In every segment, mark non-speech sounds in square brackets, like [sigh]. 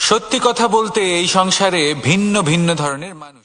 সত্যি কথা বলতে এই সংসারে ভিন্ন ভিন্ন ধরনের মানুষ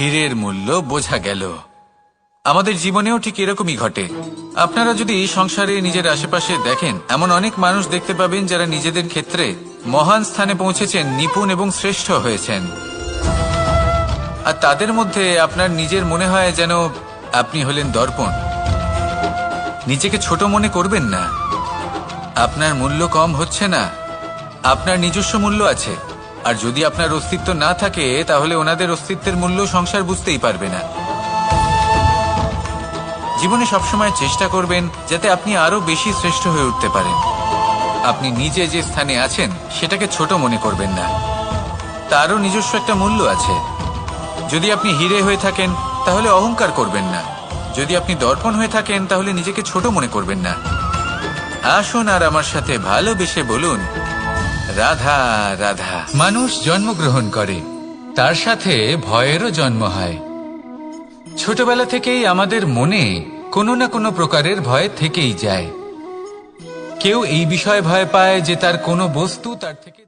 হীরের মূল্য বোঝা গেল। আমাদের জীবনেও ঠিক এরকমই ঘটে। আপনারা যদি এই সংসারে নিজের আশেপাশে দেখেন, এমন অনেক মানুষ দেখতে পাবেন যারা নিজেদের ক্ষেত্রে মহান স্থানে পৌঁছেছেন, নিপুণ এবং শ্রেষ্ঠ হয়েছেন। আর তাদের মধ্যে আপনার নিজের মনে হয় যেন আপনি হলেন দর্পণ। নিজেকে ছোট মনে করবেন না। আপনার মূল্য কম হচ্ছে না। আপনার নিজস্ব মূল্য আছে। আর যদি আপনার অস্তিত্ব না থাকে, তাহলে ওনাদের অস্তিত্বের মূল্য সংসার বুঝতেই পারবে না। জীবনে সবসময় চেষ্টা করবেন যাতে আপনি আরও বেশি শ্রেষ্ঠ হয়ে উঠতে পারেন। আপনি নিজে যে স্থানে আছেন, সেটাকে ছোট মনে করবেন না। তারও নিজস্ব একটা মূল্য আছে। যদি আপনি হিরে হয়ে থাকেন, তাহলে অহংকার করবেন না। যদি আপনি দর্পণ হয়ে থাকেন, তাহলে নিজেকে ছোট মনে করবেন না। আসুন আর আমার সাথে ভালোবেসে বলুন রাধা রাধা। মানুষ জন্মগ্রহণ করে, তার সাথে ভয়েরও জন্ম হয়। ছোটবেলা থেকেই আমাদের মনে কোনো না কোনো প্রকারের ভয় থেকেই যায়। কেউ এই বিষয়ে ভয় পায় যে তার কোনো বস্তু তার থেকে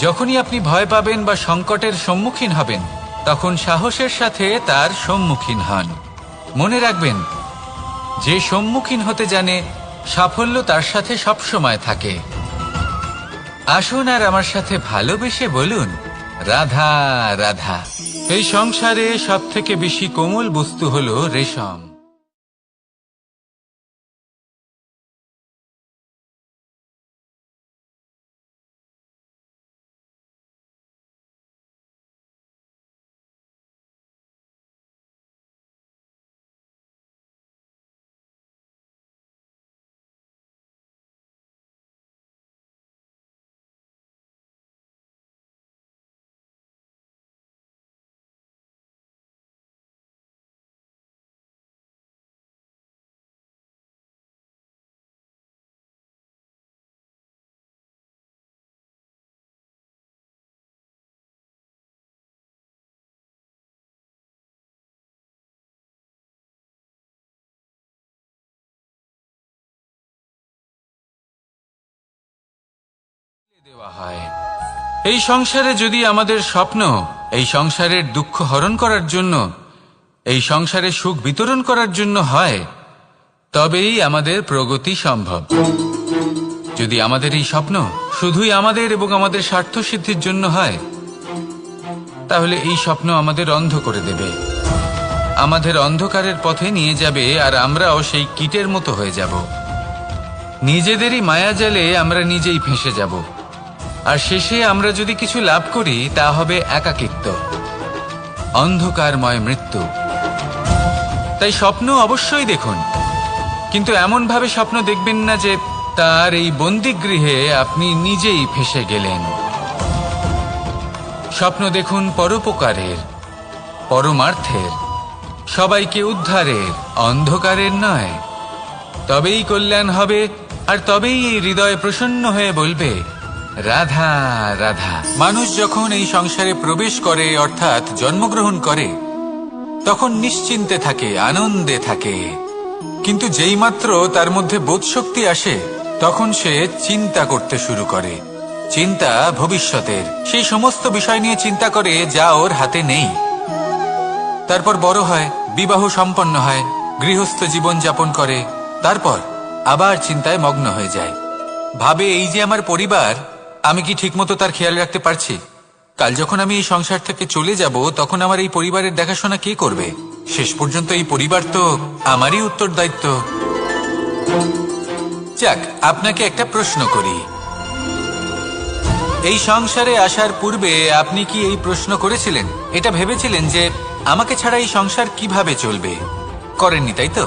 যখনই আপনি ভয় পাবেন বা সংকটের সম্মুখীন হবেন, তখন সাহসের সাথে তার সম্মুখীন হন। মনে রাখবেন, যে সম্মুখীন হতে জানে, সাফল্য তার সাথে সবসময় থাকে। আসুন আর আমার সাথে ভালোবেসে বলুন, রাধা রাধা। এই সংসারে সব থেকে বেশি কোমল বস্তু হলো রেশম। দেওয়া হয়। এই সংসারে যদি আমাদের স্বপ্ন, এই সংসারের দুঃখ হরণ করার জন্য, এই সংসারে সুখ বিতরণ করার জন্য হয়, তবেই আমাদের প্রগতি সম্ভব। যদি আমাদের এই স্বপ্ন শুধুই আমাদের এবং আমাদের স্বার্থ সিদ্ধির জন্য হয়, তাহলে এই স্বপ্ন আমাদের অন্ধ করে দেবে। আমাদের অন্ধকারের পথে নিয়ে যাবে আর আমরাও সেই কীটের মতো হয়ে যাব। নিজেদেরই মায়া মায়াজালে আমরা নিজেই ফেঁসে যাব। আর শেষে আমরা যদি কিছু লাভ করি, তা হবে একাকিত্ব, অন্ধকারময় মৃত্যু। তাই স্বপ্ন অবশ্যই দেখুন। কিন্তু এমনভাবে স্বপ্ন দেখবেন না যে তার এই বন্দিগৃহে আপনি নিজেই ফেসে গেলেন। স্বপ্ন দেখুন পরোপকারের, পরমার্থের, সবাইকে উদ্ধারের, অন্ধকারের নয়। তবেই কল্যাণ হবে, আর তবেই এই হৃদয় প্রসন্ন হয়ে বলবে রাধা রাধা। মানুষ যখন এই সংসারে প্রবেশ করে, অর্থাৎ জন্মগ্রহণ করে, তখন নিশ্চিন্তে থাকে, আনন্দে থাকে। কিন্তু যেইমাত্র তার মধ্যে বোধশক্তি আসে, তখন সে চিন্তা করতে শুরু করে। চিন্তা ভবিষ্যতের। সেই সমস্ত বিষয় নিয়ে চিন্তা করে যা ওর হাতে নেই। তারপর বড় হয়, বিবাহ সম্পন্ন হয়, গৃহস্থ জীবন যাপন করে, তারপর আবার চিন্তায় মগ্ন হয়ে যায়। ভাবে এই যে আমার পরিবার আমি কি ঠিকমতো তার খেয়াল রাখতে পারছি? কাল যখন আমি এই সংসার থেকে চলে যাব, তখন আমার এই পরিবারের দেখাশোনা কে করবে? শেষ পর্যন্ত এই পরিবার তো আমারই উত্তর দায়িত্ব যাক, আপনাকে একটা প্রশ্ন করি। এই সংসারে আসার পূর্বে আপনি কি এই প্রশ্ন করেছিলেন? এটা ভেবেছিলেন যে আমাকে ছাড়া এই সংসার কীভাবে চলবে? করেননি, তাই তো?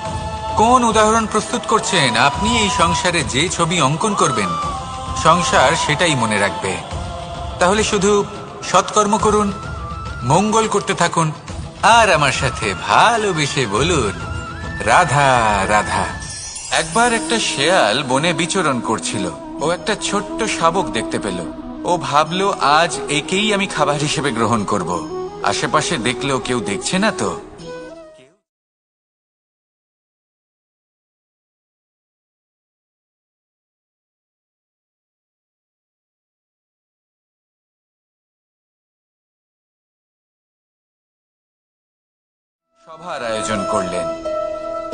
কোন উদাহরণ প্রস্তুত করছেন? আপনি এই সংসারে যে ছবি অঙ্কন করবেন, সংসার সেটাই মনে রাখবে। তাহলে শুধু সৎকর্ম করুন, মঙ্গল করতে থাকুন, আর আমার সাথে ভালোবেসে বলুন, রাধা রাধা। একবার একটা শেয়াল বনে বিচরণ করছিল। ও একটা ছোট্ট শাবক দেখতে পেল। ও ভাবলো, আজ একেই আমি খাবার হিসেবে গ্রহণ করব। আশেপাশে দেখলেও কেউ দেখছে না তো?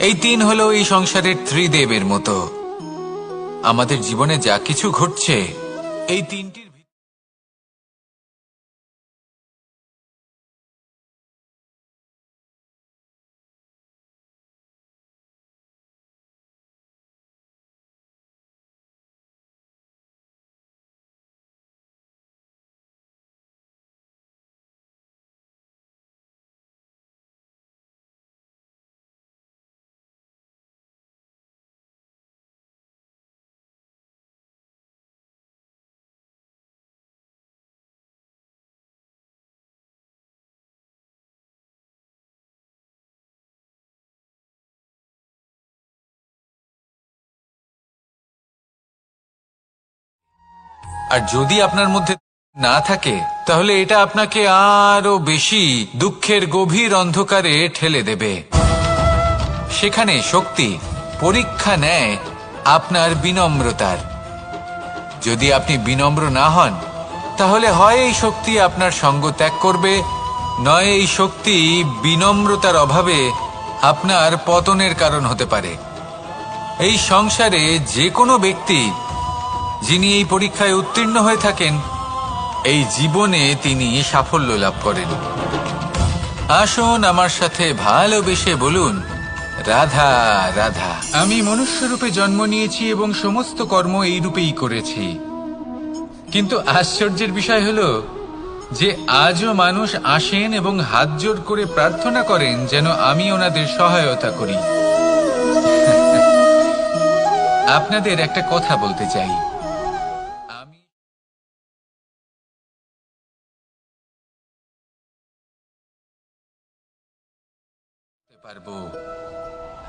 এই তিন হলো এই সংসারের ত্রিদেবের মতো। আমাদের জীবনে যা কিছু ঘটছে এই তিনটির আর যদি আপনার মধ্যে না থাকে, তাহলে এটা আপনাকে আরও বেশি দুঃখের গভীর অন্ধকারে ঠেলে দেবে। সেখানে শক্তি, পরীক্ষা নেয় আপনার বিনম্রতার। যদি আপনি বিনম্র না হন, তাহলে হয় এই শক্তি আপনার সঙ্গ ত্যাগ করবে, নয় এই শক্তি বিনম্রতার অভাবে আপনার পতনের কারণ হতে পারে। এই সংসারে যে কোনো ব্যক্তি যিনি এই পরীক্ষায় উত্তীর্ণ হয়ে থাকেন, এই জীবনে তিনি সাফল্য লাভ করেন। আসুন আমার সাথে ভালোবেসে বলুন, রাধা রাধা। আমি মনুষ্য রূপে জন্ম নিয়েছি এবং সমস্ত কর্ম এই রূপেই করেছি। কিন্তু আশ্চর্যের বিষয় হলো যে আজও মানুষ আসেন এবং হাত জোর করে প্রার্থনা করেন যেন আমি ওনাদের সহায়তা করি। [laughs] আপনাদের একটা কথা বলতে চাই।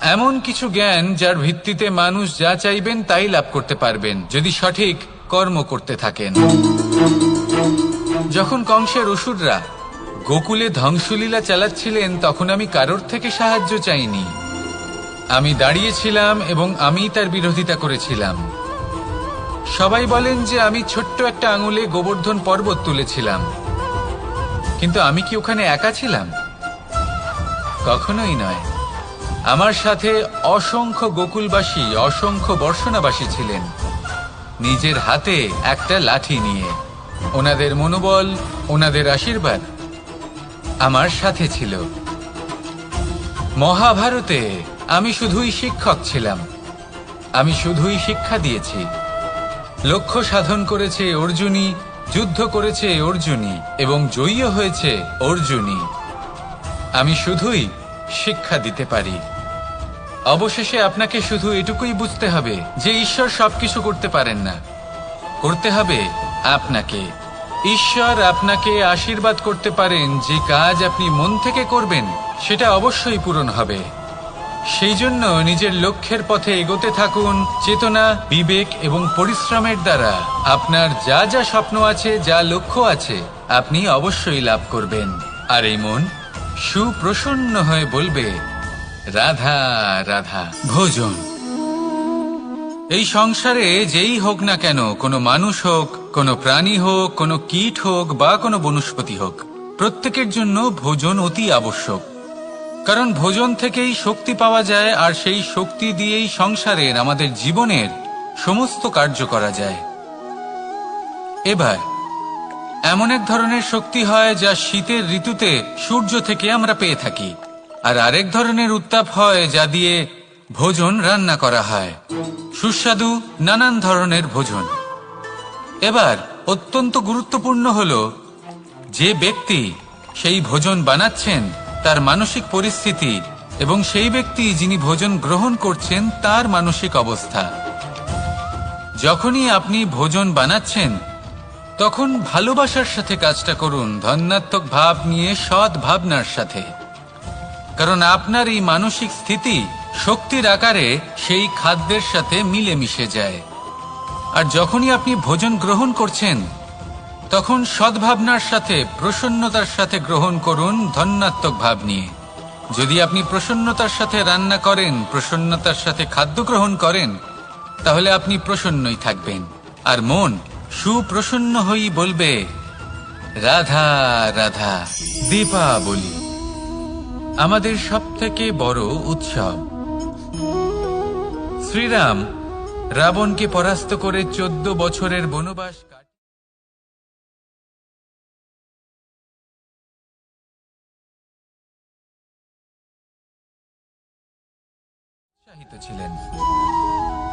এমন কিছু জ্ঞান যার ভিত্তিতে মানুষ যা চাইবেন তাই লাভ করতে পারবেন, যদি সঠিক কর্ম করতে থাকেন। যখন কংসের অসুররা গোকুলে ধ্বংসলীলা চালাচ্ছিলেন, তখন আমি কারোর থেকে সাহায্য চাইনি। আমি দাঁড়িয়েছিলাম এবং আমি তার বিরোধিতা করেছিলাম। সবাই বলেন যে আমি ছোট্ট একটা আঙুলে গোবর্ধন পর্বত তুলেছিলাম। কিন্তু আমি কি ওখানে একা ছিলাম? কখনোই নয়। আমার সাথে অসংখ্য গোকুলবাসী, অসংখ্য বর্ষণাবাসী ছিলেন। নিজের হাতে একটা লাঠি নিয়ে। ওনাদের মনোবল, ওনাদের আশীর্বাদ আমার সাথে ছিল। মহাভারতে আমি শুধুই শিক্ষক ছিলাম। আমি শুধুই শিক্ষা দিয়েছি। লক্ষ্য সাধন করেছে অর্জুনী যুদ্ধ করেছে অর্জুনী এবং জয়ীও হয়েছে অর্জুনী আমি শুধুই শিক্ষা দিতে পারি। অবশেষে আপনাকে শুধু এটুকুই বুঝতে হবে যে ঈশ্বর সবকিছু করতে পারেন না। করতে হবে আপনাকে। ঈশ্বর আপনাকে আশীর্বাদ করতে পারেন যে কাজ আপনি মন থেকে করবেন, সেটা অবশ্যই পূরণ হবে। সেই জন্য নিজের লক্ষ্যের পথে এগোতে থাকুন, চেতনা, বিবেক এবং পরিশ্রমের দ্বারা। আপনার যা যা স্বপ্ন আছে, যা লক্ষ্য আছে, আপনি অবশ্যই লাভ করবেন। আর এই মন সুপ্রসন্ন হয়ে বলবে রাধা রাধা। ভোজন। এই সংসারে যেই হোক না কেন কোনো মানুষ হোক কোনো প্রাণী হোক কোনো কীট হোক বা কোনো বনস্পতি হোক প্রত্যেকের জন্য ভোজন অতি আবশ্যক। কারণ ভোজন থেকেই শক্তি পাওয়া যায় আর সেই শক্তি দিয়েই সংসারের আমাদের জীবনের সমস্ত কার্য করা যায়। এবার এমন এক ধরনের শক্তি হয় যা শীতের ঋতুতে সূর্য থেকে আমরা পেয়ে থাকি। আর আরেক ধরনের উত্তাপ হয় যা দিয়ে ভোজন রান্না করা হয়। সুস্বাদু নানান ধরনের ভোজন। এবার অত্যন্ত গুরুত্বপূর্ণ হল, যে ব্যক্তি সেই ভোজন বানাচ্ছেন, তার মানসিক পরিস্থিতি এবং সেই ব্যক্তি যিনি ভোজন গ্রহণ করছেন, তার মানসিক অবস্থা। যখনই আপনি ভোজন বানাচ্ছেন তখন ভালোবাসার সাথে কাজটা করুন ধন্যাত্মক ভাব নিয়ে সৎ ভাবনার সাথে। কারণ আপনার এই মানসিক স্থিতি শক্তির আকারে সেই খাদ্যের সাথে মিলে মিশে যায়। আর যখনই আপনি ভোজন গ্রহণ করছেন, তখন সদ্ভাবনার সাথে, প্রসন্নতার সাথে গ্রহণ করুন ধন্যাত্মক ভাব নিয়ে। যদি আপনি প্রসন্নতার সাথে রান্না করেন, প্রসন্নতার সাথে খাদ্য গ্রহণ করেন, তাহলে আপনি প্রসন্নই থাকবেন। আর মন সুপ্রসন্ন হই বলবে, রাধা রাধা, দীপাবলি আমাদের সব থেকে বড় উৎসব। শ্রীরাম রাবণকে পরাস্ত করে চোদ্দ বছরের বনবাস ছিলেন।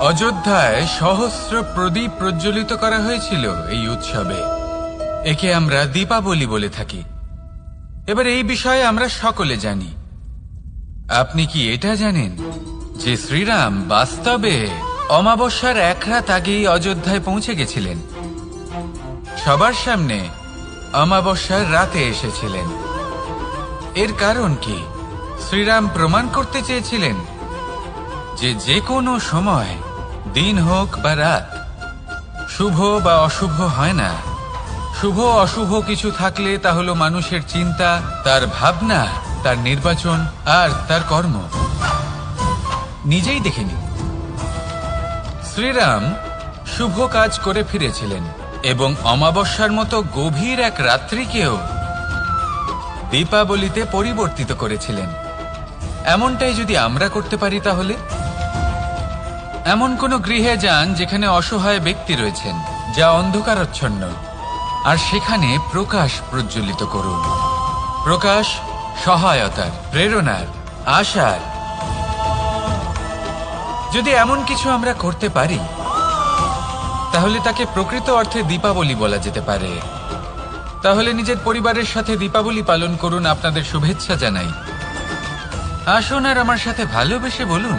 অযোধ্যায় সহস্র প্রদীপ প্রজ্বলিত করা হয়েছিল এই উৎসবে। একে আমরা দীপাবলি বলে থাকি। এবার এই বিষয়ে আমরা সকলে জানি। আপনি কি এটা জানেন যে শ্রীরাম বাস্তবে অমাবস্যার এক রাত আগেই অযোধ্যায় পৌঁছে গেছিলেন? সবার সামনে অমাবস্যার রাতে এসেছিলেন। এর কারণ কি? শ্রীরাম প্রমাণ করতে চেয়েছিলেন যে যে কোনো সময় দিন হোক বা রাত, শুভ বা অশুভ হয় না। শুভ অশুভ কিছু থাকলে তা হলো মানুষের চিন্তা, তার ভাবনা, তার নির্বাচন আর তার কর্ম। নিজেই দেখে নিন। শ্রীরাম শুভ কাজ করে ফিরেছিলেন এবং অমাবস্যার মতো গভীর এক রাত্রিকেও দীপাবলিতে পরিবর্তিত করেছিলেন। এমনটাই যদি আমরা করতে পারি তাহলে? এমন কোন গৃহে যান যেখানে অসহায় ব্যক্তি রয়েছেন, যা অন্ধকারচ্ছন্ন। আর সেখানে প্রকাশ প্রজ্বলিত করুন। প্রকাশ সহায়তার, প্রেরণার, আশার। যদি এমন কিছু আমরা করতে পারি, তাহলে তাকে প্রকৃত অর্থে দীপাবলি বলা যেতে পারে। তাহলে নিজের পরিবারের সাথে দীপাবলি পালন করুন আপনাদের শুভেচ্ছা জানাই। আসুন আর আমার সাথে ভালোবেসে বলুন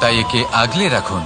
তাই একে আগলে রাখুন।